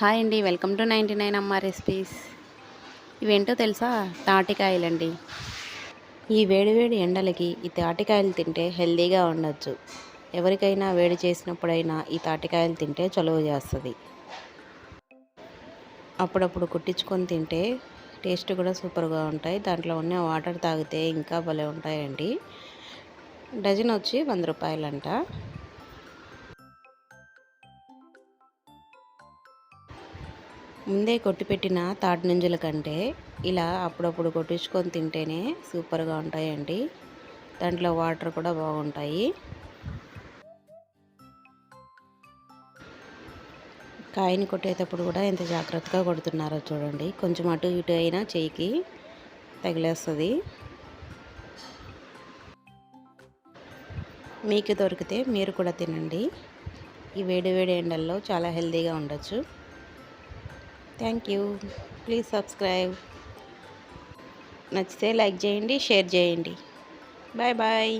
Hi అండి welcome to ninety nine అమ్మ recipes. ఇవేంటో తెలుసా? తాటికాయలండి. ఈ వేడివేడి ఎండలకి ఈ తాటికాయలు తింటే హెల్తీగా ఉండొచ్చు. ఎవరికైనా వేడి చేసినప్పుడైనా ఈ తాటికాయలు తింటే చలువ చేస్తుంది. అప్పుడప్పుడు కుట్టించుకొని తింటే టేస్ట్ కూడా సూపర్గా ఉంటాయి. దాంట్లో ఉన్న వాటర్ తాగితే ఇంకా భలే ఉంటాయండి. డజన్ వచ్చి వంద రూపాయలంట. ముందే కొట్టిపెట్టిన తాటి నుంజుల కంటే ఇలా అప్పుడప్పుడు కొట్టించుకొని తింటేనే సూపర్గా ఉంటాయండి. దాంట్లో వాటర్ కూడా బాగుంటాయి. కాయని కొట్టేటప్పుడు కూడా ఎంత జాగ్రత్తగా కొడుతున్నారో చూడండి. కొంచెం అటు ఇటు అయినా చేయికి తగిలేస్తుంది. మీకు దొరికితే మీరు కూడా తినండి. ఈ వేడి వేడి ఎండల్లో చాలా హెల్తీగా ఉండొచ్చు. Thank you. Please subscribe. నచ్చితే లైక్ చేయండి షేర్ చేయండి. Bye bye.